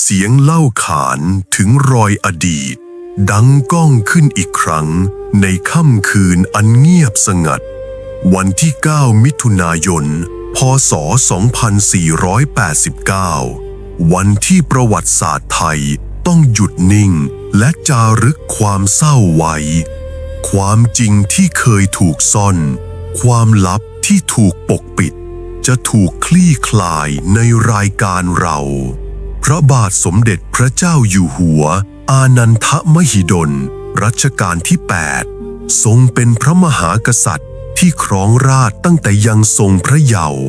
เสียงเล่าขานถึงรอยอดีต ดังก้องขึ้นอีกครั้งในค่ำคืนอันเงียบสงัด วันที่ 9 มิถุนายน พศ 2489 วันที่ประวัติศาสตร์ไทยต้องหยุดนิ่งและจารึกความเศร้าไว้ ความจริงที่เคยถูกซ่อน ความลับที่ถูกปกปิด จะถูกคลี่คลายในรายการเรา พระบาทสมเด็จพระเจ้าอยู่หัว อานันทมหิดล รัชกาลที่ 8 ทรงเป็นพระมหากษัตริย์ที่ครองราชย์ตั้งแต่ยังทรงพระเยาว์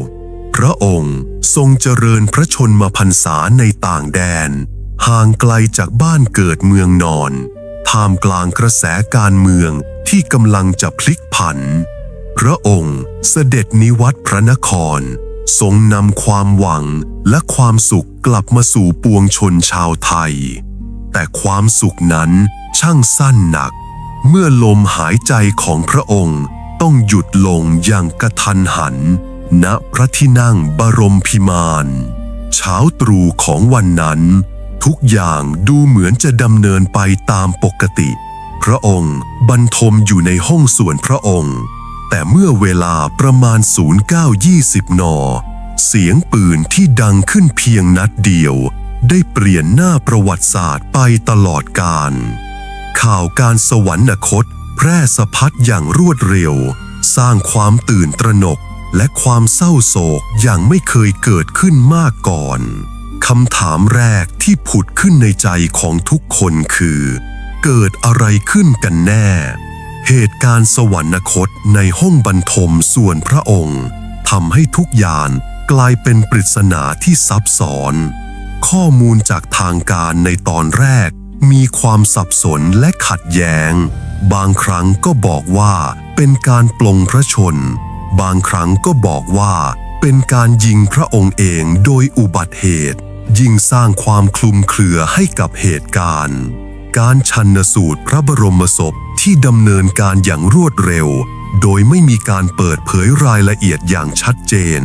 พระองค์ทรงเจริญพระชนมพรรษาในต่างแดน ห่างไกลจากบ้านเกิดเมืองนอน ท่ามกลางกระแสการเมืองที่กำลังจะพลิกผัน พระองค์เสด็จนิวัตพระนคร ทรงนำความหวังและความสุขกลับมาสู่ปวงชนชาวไทย แต่ความสุขนั้นช่างสั้นหนัก เมื่อลมหายใจของพระองค์ต้องหยุดลงอย่างกระทันหัน ณพระที่นั่งบรมพิมานเช้าตรู่ของวันนั้น ทุกอย่างดูเหมือนจะดำเนินไปตามปกติ พระองค์บรรทมอยู่ในห้องส่วนพระองค์ แต่เมื่อเวลาประมาณ 0920 น เสียงปืนที่ดังขึ้นเพียงนัดเดียว ได้เปลี่ยนหน้าประวัติศาสตร์ไปตลอดกาลข่าวการสวรรคต แพร่สะพัดอย่างรวดเร็ว สร้างความตื่นตระหนกและความเศร้าโศกอย่างไม่เคยเกิดขึ้นมาก่อนคำถามแรกที่ผุดขึ้นในใจของทุกคนคือ เกิดอะไรขึ้นกันแน่ เหตุการณ์สวรรคตในห้องบรรทมส่วนพระองค์ทำให้ทุกอย่างกลายเป็นปริศนาที่ซับซ้อน ข้อมูลจากทางการในตอนแรก มีความสับสนและขัดแย้ง บางครั้งก็บอกว่าเป็นการปลงพระชน บางครั้งก็บอกว่า เป็นการยิงพระองค์เองโดยอุบัติเหตุ ยิ่งสร้างความคลุมเครือให้กับเหตุการณ์ การชันสูตรพระบรมศพที่ดำเนินการอย่างรวดเร็ว โดยไม่มีการเปิดเผยรายละเอียดอย่างชัดเจน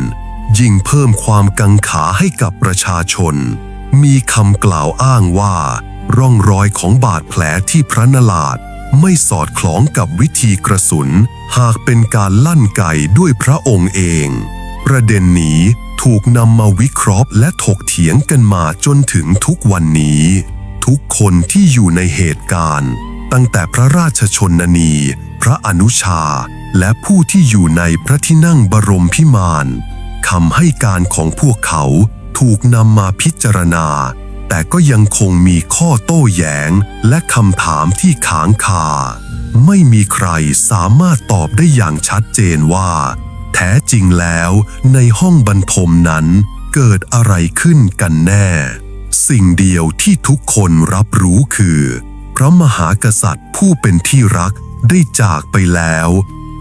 ยิ่งเพิ่มความกังขาให้กับประชาชน มีคำกล่าวอ้างว่า ร่องรอยของบาดแผลที่พระนราดไม่สอดคล้องกับวิธีกระสุน หากเป็นการลั่นไก่ด้วยพระองค์เอง ประเด็นนี้ถูกนำมาวิเคราะห์และถกเถียงกันมาจนถึงทุกวันนี้ ทุกคนที่อยู่ในเหตุการณ์ ตั้งแต่พระราชชนนี พระอนุชา และผู้ที่อยู่ในพระที่นั่งบรมพิมานคำให้การของพวกเขาถูกนำมาพิจารณา แต่ก็ยังคงมีข้อโต้แย้ง และคำถามที่ค้างคา ไม่มีใครสามารถตอบได้อย่างชัดเจนว่า แท้จริงแล้วในห้องบรรทมนั้นเกิดอะไรขึ้นกันแน่ สิ่งเดียวที่ทุกคนรับรู้คือ พระมหากษัตริย์ผู้เป็นที่รักได้จากไปแล้ว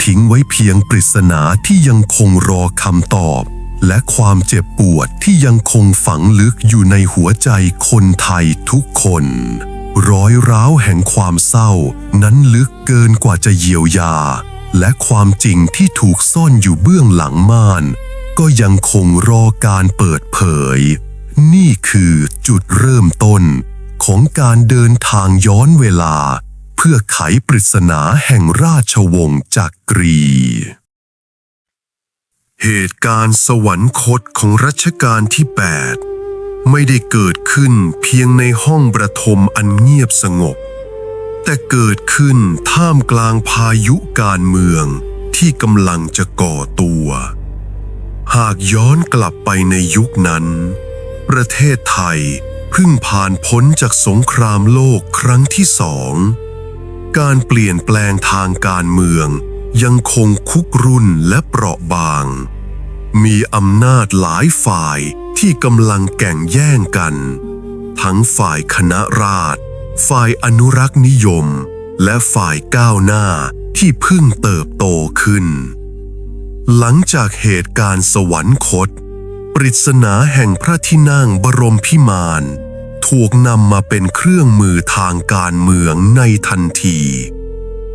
ทิ้งไว้เพียงปริศนาที่ยังคงรอคำตอบ และความเจ็บปวดที่ยังคงฝังลึกอยู่ในหัวใจคนไทยทุกคนรอยร้าวแห่งความเศร้านั้นลึกเกินกว่าจะเยียวยา และความจริงที่ถูกซ่อนอยู่เบื้องหลังม่าน ก็ยังคงรอการเปิดเผย นี่คือจุดเริ่มต้นของการเดินทางย้อนเวลา เพื่อไขปริศนาแห่งราชวงศ์จักกรี เหตุการณ์สวรรคตของรัชกาลที่ 8 ไม่ได้เกิดขึ้นเพียงในห้องประทมอันเงียบสงบ แต่เกิดขึ้นท่ามกลางพายุการเมืองที่กำลังจะก่อตัว หากย้อนกลับไปในยุคนั้น ประเทศไทยเพิ่งผ่านพ้นจากสงครามโลกครั้งที่สอง การเปลี่ยนแปลงทางการเมือง ยังคงคุกรุ่นและเปราะบาง มีอำนาจหลายฝ่ายที่กำลังแก่งแย่งกัน ทั้งฝ่ายคณะราษฎรฝ่ายอนุรักษ์นิยม และฝ่ายก้าวหน้าที่เพิ่งเติบโตขึ้น หลังจากเหตุการณ์สวรรคต ปริศนาแห่งพระที่นั่งบรมพิมาน ถูกนำมาเป็นเครื่องมือทางการเมืองในทันที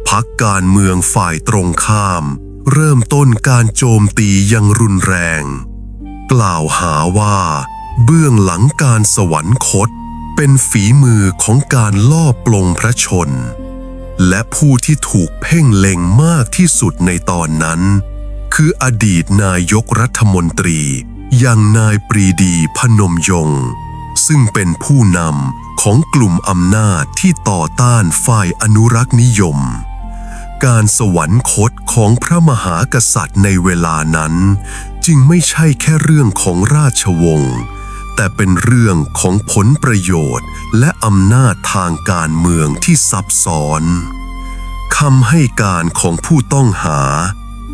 พักการเมืองฝ่ายตรงข้าม เริ่มต้นการโจมตีอยังรุนแรง กล่าวหาว่า เบื้องหลังการสวรรคต เป็นฝีมือของการล่อปลงพระชน และผู้ที่ถูกเพ่งเล็งมากที่สุดในตอนนั้นคืออดีตนายกรัฐมนตรี อย่างนายปรีดีพนมยงค์ซึ่งเป็นผู้นำของกลุ่มอำนาจที่ต่อต้านฝ่ายอนุรักษ์นิยม การสวรรคตของพระมหากษัตริย์ในเวลานั้น จึงไม่ใช่แค่เรื่องของราชวงศ์ แต่เป็นเรื่องของผลประโยชน์และอำนาจทางการเมืองที่ซับซ้อนคำให้การของผู้ต้องหา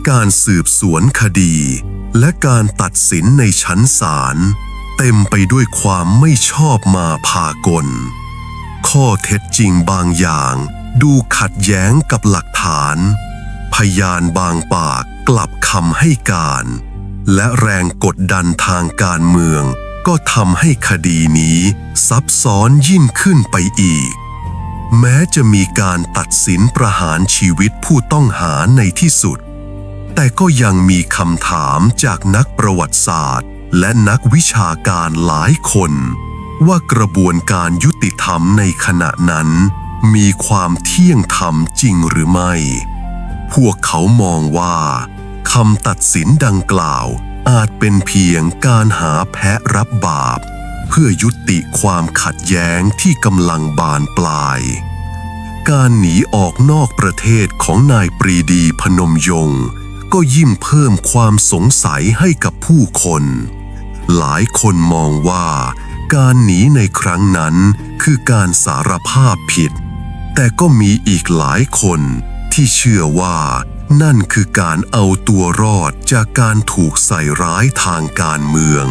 การสืบสวนคดี และการตัดสินในชั้นศาลเต็มไปด้วยความไม่ชอบมาพากล ข้อเท็จจริงบางอย่าง ดูขัดแย้งกับหลักฐาน พยานบางปากกลับคำให้การ และแรงกดดันทางการเมือง ก็ทำให้คดีนี้ซับซ้อนยิ่งขึ้นไปอีก แม้จะมีการตัดสินประหารชีวิตผู้ต้องหาในที่สุด แต่ก็ยังมีคำถามจากนักประวัติศาสตร์ และนักวิชาการหลายคน ว่ากระบวนการยุติธรรมในขณะนั้น มีความเที่ยงธรรมจริงหรือไม่ พวกเขามองว่าคำตัดสินดังกล่าวอาจเป็นเพียงการหาแพะรับบาป เพื่อยุติความขัดแย้งที่กำลังบานปลาย การหนีออกนอกประเทศของนายปรีดีพนมยงค์ ก็ยิ่งเพิ่มความสงสัยให้กับผู้คน หลายคนมองว่า การหนีในครั้งนั้นคือการสารภาพผิด แต่ก็มีอีกหลายคนที่เชื่อว่านั่นคือการเอาตัวรอดจากการถูกใส่ร้ายทางการเมือง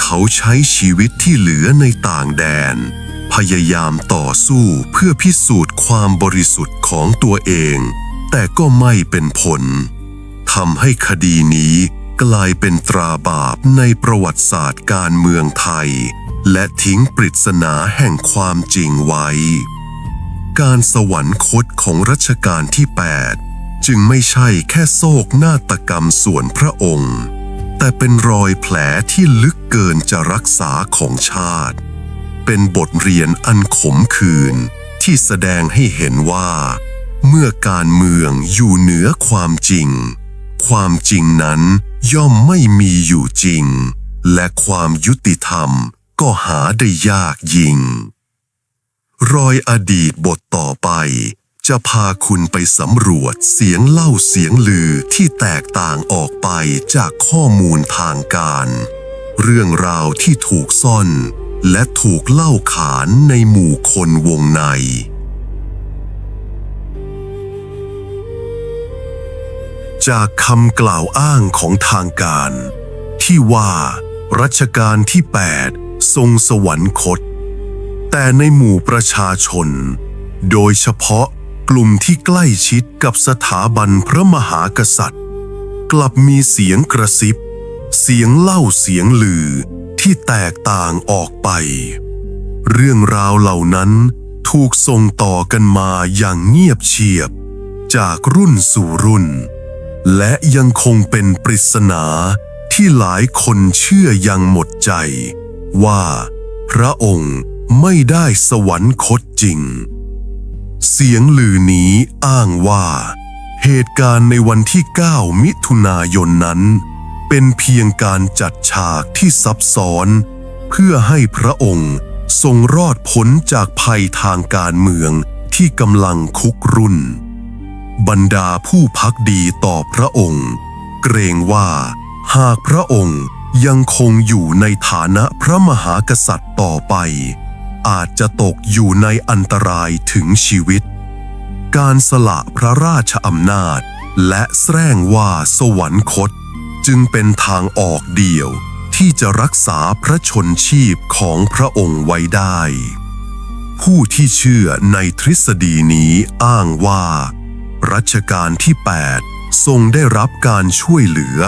เขาใช้ชีวิตที่เหลือในต่างแดน พยายามต่อสู้เพื่อพิสูจน์ความบริสุทธิ์ของตัวเอง แต่ก็ไม่เป็นผล ทำให้คดีนี้กลายเป็นตราบาปในประวัติศาสตร์การเมืองไทย และทิ้งปริศนาแห่งความจริงไว้ การสวรรคตของรัชกาลที่ 8 จึงไม่ใช่แค่โศกนาฏกรรมส่วนพระองค์ แต่เป็นรอยแผลที่ลึกเกินจะรักษาของชาติ เป็นบทเรียนอันขมขื่นที่แสดงให้เห็นว่า เมื่อการเมืองอยู่เหนือความจริง ความจริงนั้นย่อมไม่มีอยู่จริง และความยุติธรรมก็หาได้ยากยิ่ง รอยอดีตบทต่อไป จะพาคุณไปสำรวจเสียงเล่าเสียงลือที่แตกต่างออกไปจากข้อมูลทางการ เรื่องราวที่ถูกซ่อน และถูกเล่าขานในหมู่คนวงใน จากคำกล่าวอ้างของทางการ ที่ว่ารัชกาลที่ 8 ทรงสวรรคต แต่ในหมู่ประชาชน โดยเฉพาะกลุ่มที่ใกล้ชิดกับสถาบันพระมหากษัตริย์ กลับมีเสียงกระซิบ เสียงเล่าเสียงลือที่แตกต่างออกไป เรื่องราวเหล่านั้นถูกส่งต่อกันมาอย่างเงียบเชียบ จากรุ่นสู่รุ่น และยังคงเป็นปริศนาที่หลายคนเชื่อยังหมดใจ ว่าพระองค์ไม่ได้สวรรคตจริง เสียงลือนี้อ้างว่า เหตุการณ์ในวันที่ 9 มิถุนายนนั้น เป็นเพียงการจัดฉากที่ซับซ้อน เพื่อให้พระองค์ทรงรอดพ้นจากภัยทางการเมืองที่กำลังคุกรุ่น บรรดาผู้พักดีต่อพระองค์ เกรงว่า หากพระองค์ยังคงอยู่ในฐานะพระมหากษัตริย์ต่อไป อาจจะตกอยู่ในอันตรายถึงชีวิต การสละพระราชอำนาจ และแสร้งว่าสวรรคต จึงเป็นทางออกเดียวที่จะรักษาพระชนชีพของพระองค์ไว้ได้ ผู้ที่เชื่อในทฤษฎีนี้อ้างว่า รัชกาลที่ 8 ทรงได้รับการช่วยเหลือ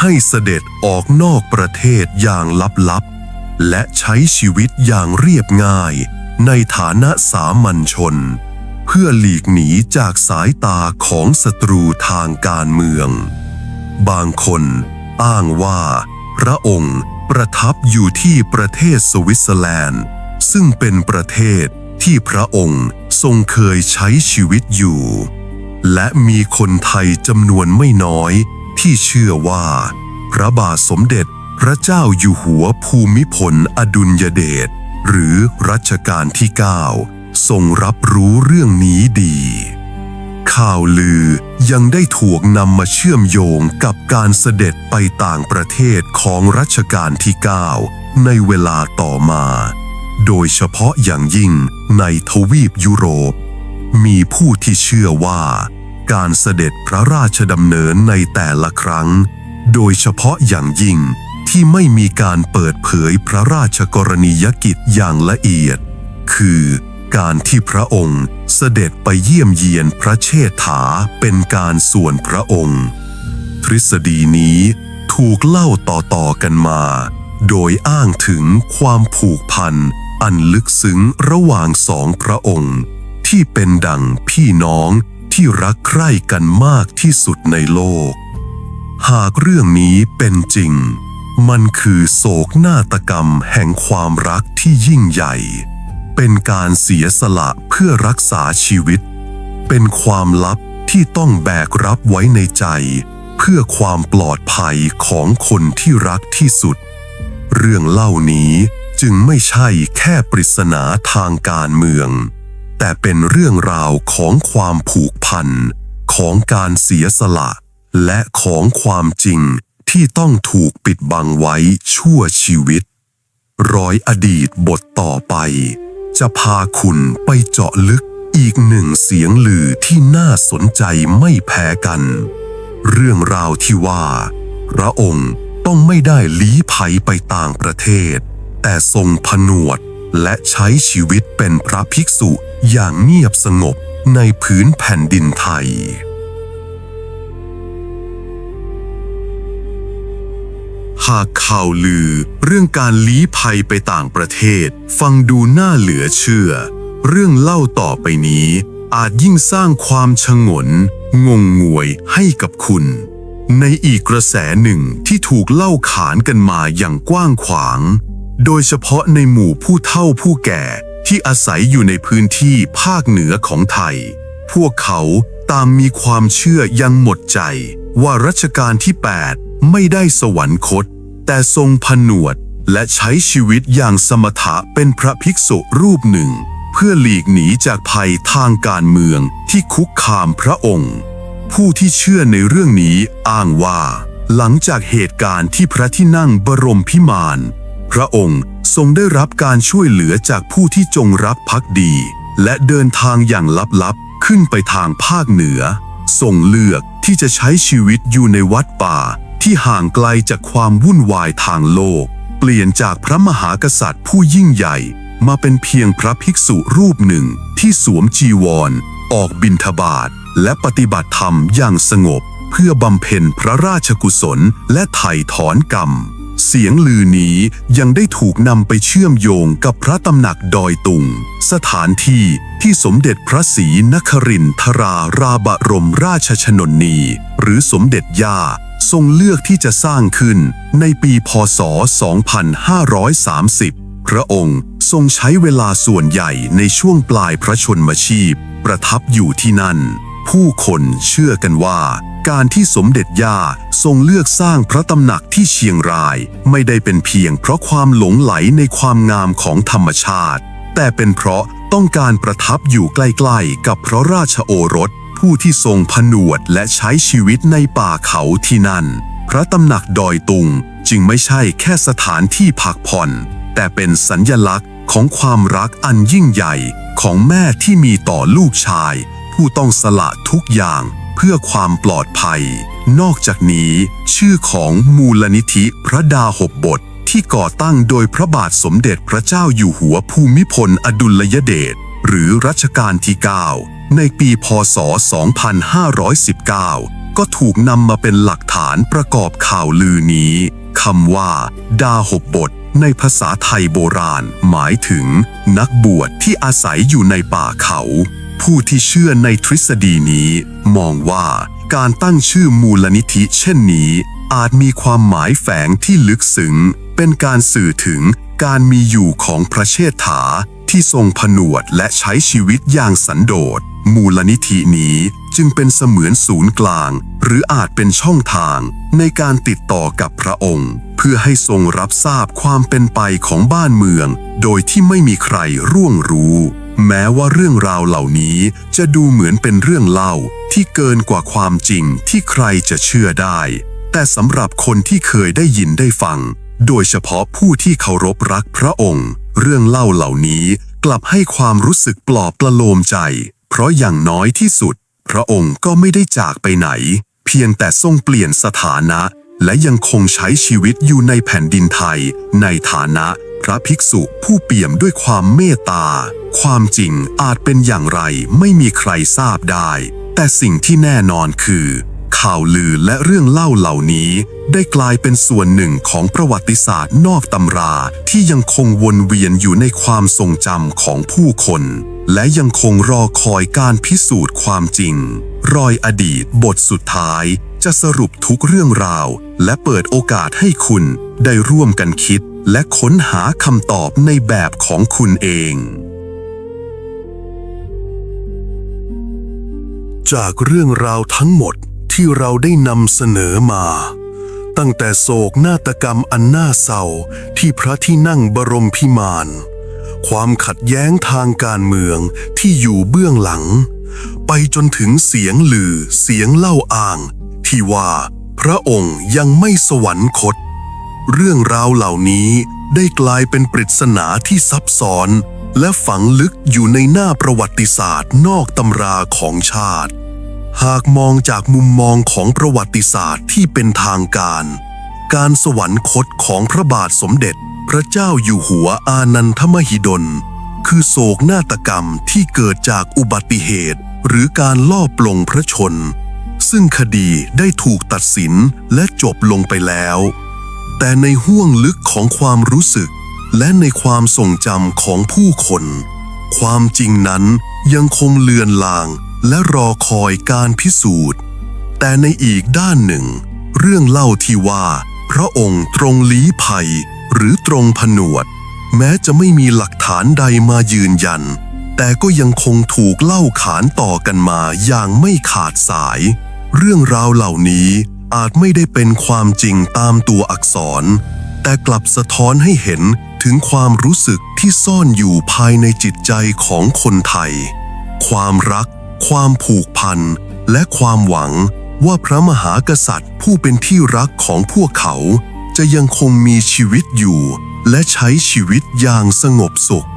ให้เสด็จออกนอกประเทศอย่างลับๆ และใช้ชีวิตอย่างเรียบง่าย ในฐานะสามัญชน เพื่อหลีกหนีจากสายตาของศัตรูทางการเมือง บางคนอ้างว่า พระองค์ปประทับอยู่ที่ประเทศสวิตเซอร์แลนด์ ซึ่งเป็นประเทศที่พระองค์ทรงเคยใช้ชีวิตอยู่ และมีคนไทยจำนวนไม่น้อย ที่เชื่อว่า พระบาทสมเด็จพระเจ้าอยู่หัวภูมิพลอดุลยเดชหรือรัชกาลที่ 9 ทรงรับรู้เรื่องนี้ดี ข่าวลือยังได้ถูกนำมาเชื่อมโยงกับการเสด็จไปต่างประเทศของรัชกาลที่ 9 ในเวลาต่อมา โดยเฉพาะอย่างยิ่งในทวีปยุโรป มีผู้ที่เชื่อว่า การเสด็จพระราชดำเนินในแต่ละครั้ง โดยเฉพาะอย่างยิ่งที่ไม่มีการเปิดเผยพระราชกรณียกิจอย่างละเอียด คือการที่พระองค์เสด็จไปเยี่ยมเยียนพระเชษฐาเป็นการส่วนพระองค์ ทฤษฎีนี้ถูกเล่าต่อๆกันมา โดยอ้างถึงความผูกพันอันลึกซึ้งระหว่างสองพระองค์ ที่เป็นดังพี่น้องที่รักใคร่กันมากที่สุดในโลก หากเรื่องนี้เป็นจริง มันคือโศกนาฏกรรมแห่งความรักที่ยิ่งใหญ่ เป็นการเสียสละเพื่อรักษาชีวิต เป็นความลับที่ต้องแบกรับไว้ในใจ เพื่อความปลอดภัยของคนที่รักที่สุด เรื่องเล่านี้จึงไม่ใช่แค่ปริศนาทางการเมือง แต่เป็นเรื่องราวของความผูกพัน ของการเสียสละ และของความจริงที่ต้องถูกปิดบังไว้ชั่วชีวิต รอยอดีตบทต่อไป จะพาคุณไปเจาะลึกอีกหนึ่งเสียงลือที่น่าสนใจไม่แพ้กัน เรื่องราวที่ว่า พระองค์ต้องไม่ได้ลี้ภัยไปต่างประเทศ แต่ทรงผนวด และใช้ชีวิตเป็นพระภิกษุอย่างเงียบสงบในพื้นแผ่นดินไทย หากข่าวลือเรื่องการลี้ภัยไปต่างประเทศ ฟังดูน่าเหลือเชื่อ เรื่องเล่าต่อไปนี้ อาจยิ่งสร้างความชงน งงงวยให้กับคุณ ในอีกกระแสหนึ่งที่ถูกเล่าขานกันมาอย่างกว้างขวาง โดยเฉพาะในหมู่ผู้เฒ่าผู้แก่ที่อาศัยอยู่ในพื้นที่ภาคเหนือของไทย พวกเขาตางมีความเชื่ออยังหมดใจ ว่ารัชกาลที่ 8 ไม่ได้สวรรคต แต่ทรงผนวดและใช้ชีวิตอย่างสมถะเป็นพระภิกษุรูปหนึ่ง เพื่อหลีกหนีจากภัยทางการเมืองที่คุกคามพระองค์ ผู้ที่เชื่อในเรื่องนี้อ้างว่า หลังจากเหตุการณ์ที่พระที่นั่งบรมพิมาน พระองค์ทรงได้รับการช่วยเหลือจากผู้ที่จงรักภักดี และเดินทางอย่างลับๆ ขึ้นไปทางภาคเหนือทรงเลือกที่จะใช้ชีวิตอยู่ในวัดป่าที่ห่างไกลจากความวุ่นวายทางโลก เปลี่ยนจากพระมหากษัตริย์ผู้ยิ่งใหญ่ มาเป็นเพียงพระภิกษุรูปหนึ่งที่สวมจีวรออกบิณฑบาตและปฏิบัติธรรมอย่างสงบ เพื่อบำเพ็ญพระราชกุศลและไถ่ถอนกรรม เสียงลือนี้ยังได้ถูกนำไปเชื่อมโยงกับพระตำหนักดอยตุง สถานที่ที่สมเด็จพระศรีนครินทราราบรมราชชนนีหรือสมเด็จย่าทรงเลือกที่จะสร้างขึ้นในปีพศ 2530 พระองค์ทรงใช้เวลาส่วนใหญ่ในช่วงปลายพระชนมชีพ ประทับอยู่ที่นั่น ผู้คนเชื่อกันว่า การที่สมเด็จย่าทรงเลือกสร้างพระตำหนักที่เชียงราย ไม่ได้เป็นเพียงเพราะความหลงไหลในความงามของธรรมชาติ แต่เป็นเพราะต้องการประทับอยู่ใกล้ๆ กับพระราชโอรส ผู้ที่ทรงผนวดและใช้ชีวิตในป่าเขาที่นั่น พระตำหนักดอยตุงจึงไม่ใช่แค่สถานที่พักผ่อน แต่เป็นสัญญลักษณ์ของความรักอันยิ่งใหญ่ของแม่ที่มีต่อลูกชาย ผู้ต้องสละทุกอย่างเพื่อความปลอดภัย นอกจากนี้ ชื่อของมูลนิธิพระดาหบบทที่ก่อตั้งโดยพระบาทสมเด็จพระเจ้าอยู่หัวภูมิพลอดุลยเดชหรือรัชกาลที่ 9 ในปีพศ 2519 ก็ถูกนำมาเป็นหลักฐานประกอบข่าวลือนี้คำว่า ดาหบบท ในภาษาไทยโบราณ หมายถึง นักบวชที่อาศัยอยู่ในป่าเขา ผู้ที่เชื่อในทฤษฎีนี้ มองว่าการตั้งชื่อมูลนิธิเช่นนี้ อาจมีความหมายแฝงที่ลึกซึ้งเป็นการสื่อถึงการมีอยู่ของพระเชษฐา ที่ทรงผนวดและใช้ชีวิตอย่างสันโดษ มูลนิธินี้จึงเป็นเสมือนศูนย์กลาง หรืออาจเป็นช่องทาง ในการติดต่อกับพระองค์ เพื่อให้ทรงรับทราบความเป็นไปของบ้านเมือง โดยที่ไม่มีใครร่วงรู้ แม้ว่าเรื่องราวเหล่านี้จะดูเหมือนเป็นเรื่องเล่าที่เกินกว่าความจริงที่ใครจะเชื่อได้ แต่สำหรับคนที่เคยได้ยินได้ฟัง โดยเฉพาะผู้ที่เคารพรักพระองค์ เรื่องเล่าเหล่านี้กลับให้ความรู้สึกปลอบประโลมใจ เพราะอย่างน้อยที่สุด พระองค์ก็ไม่ได้จากไปไหน เพียงแต่ทรงเปลี่ยนสถานะ และยังคงใช้ชีวิตอยู่ในแผ่นดินไทย ในฐานะพระภิกษุผู้เปี่ยมด้วยความเมตตา ความจริงอาจเป็นอย่างไรไม่มีใครทราบได้ แต่สิ่งที่แน่นอนคือ ข่าวลือและเรื่องเล่าเหล่านี้ ได้กลายเป็นส่วนหนึ่งของประวัติศาสตร์นอกตำราที่ยังคงวนเวียนอยู่ในความทรงจำของผู้คน และยังคงรอคอยการพิสูจน์ความจริง รอยอดีตบทสุดท้าย จะสรุปทุกเรื่องราว และเปิดโอกาสให้คุณได้ร่วมกันคิด และค้นหาคำตอบในแบบของคุณเองจากเรื่องราวทั้งหมด ที่เราได้นำเสนอมา ตั้งแต่โศกนาฏกรรมอันน่าเศร้าที่พระที่นั่งบรมพิมาน ความขัดแย้งทางการเมืองที่อยู่เบื้องหลัง ไปจนถึงเสียงลือเสียงเล่าอ้าง ที่ว่าพระองค์ยังไม่สวรรคต เรื่องราวเหล่านี้ได้กลายเป็นปริศนาที่ซับซ้อน และฝังลึกอยู่ในหน้าประวัติศาสตร์นอกตำราของชาติ หากมองจากมุมมองของประวัติศาสตร์ที่เป็นทางการ การสวรรคตของพระบาทสมเด็จ พระเจ้าอยู่หัวอานันทมหิดล คือโศกนาฏกรรมที่เกิดจากอุบัติเหตุ หรือการล่อปลงพระชน ซึ่งคดีได้ถูกตัดสินและจบลงไปแล้ว แต่ในห้วงลึกของความรู้สึก และในความทรงจำของผู้คน ความจริงนั้นยังคงเลือนลาง และรอคอยการพิสูจน์ แต่ในอีกด้านหนึ่ง เรื่องเล่าที่ว่า พระองค์ตรงลี้ภัย หรือตรงผนวด แม้จะไม่มีหลักฐานใดมายืนยัน แต่ก็ยังคงถูกเล่าขานต่อกันมาอย่างไม่ขาดสาย เรื่องราวเหล่านี้อาจไม่ได้เป็นความจริงตามตัวอักษร แต่กลับสะท้อนให้เห็นถึงความรู้สึกที่ซ่อนอยู่ภายในจิตใจของคนไทย ความรัก ความผูกพัน และความหวังว่าพระมหากษัตริย์ผู้เป็นที่รักของพวกเขา จะยังคงมีชีวิตอยู่ และใช้ชีวิตอย่างสงบสุข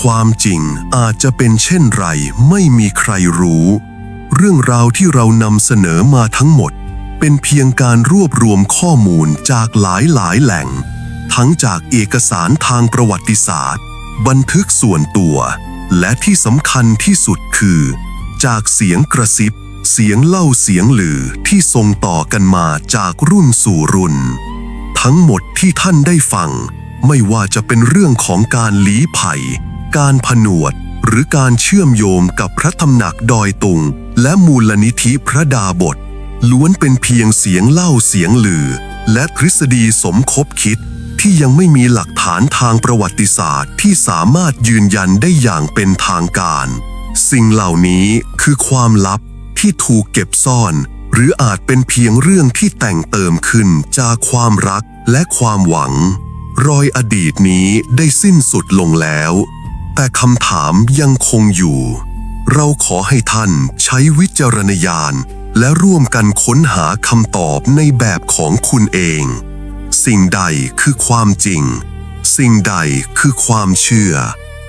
ความจริงอาจจะเป็นเช่นไรไม่มีใครรู้ เรื่องราวที่เรานำเสนอมาทั้งหมด เป็นเพียงการรวบรวมข้อมูลจากหลายหลายแหล่ง ทั้งจากเอกสารทางประวัติศาสตร์ บันทึกส่วนตัว และที่สำคัญที่สุดคือ จากเสียงกระซิบ เสียงเล่าเสียงลือที่ส่งต่อกันมาจากรุ่นสู่รุ่น ทั้งหมดที่ท่านได้ฟัง ไม่ว่าจะเป็นเรื่องของการลี้ภัย การผนวด หรือการเชื่อมโยงกับพระตำหนักดอยตุง และมูลนิธิพระดาบท ล้วนเป็นเพียงเสียงเล่าเสียงลือ และทฤษฎีสมคบคิดที่ยังไม่มีหลักฐานทางประวัติศาสตร์ที่สามารถยืนยันได้อย่างเป็นทางการ สิ่งเหล่านี้คือความลับที่ถูกเก็บซ่อน หรืออาจเป็นเพียงเรื่องที่แต่งเติมขึ้นจากความรักและความหวัง รอยอดีตนี้ได้สิ้นสุดลงแล้ว แต่คำถามยังคงอยู่ เราขอให้ท่านใช้วิจารณญาณ และร่วมกันค้นหาคำตอบในแบบของคุณเอง สิ่งใดคือความจริง สิ่งใดคือความเชื่อ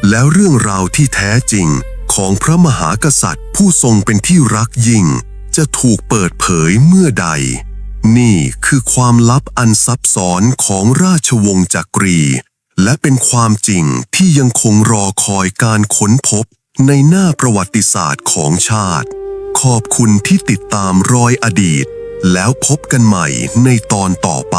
แล้วเรื่องราวที่แท้จริง ของพระมหากษัตริย์ ผู้ทรงเป็นที่รักยิ่ง จะถูกเปิดเผยเมื่อใด นี่คือความลับอันซับซ้อนของราชวงศ์จักรี และเป็นความจริงที่ยังคงรอคอยการค้นพบในหน้าประวัติศาสตร์ของชาติ ขอบคุณที่ติดตามรอยอดีต แล้วพบกันใหม่ในตอนต่อไป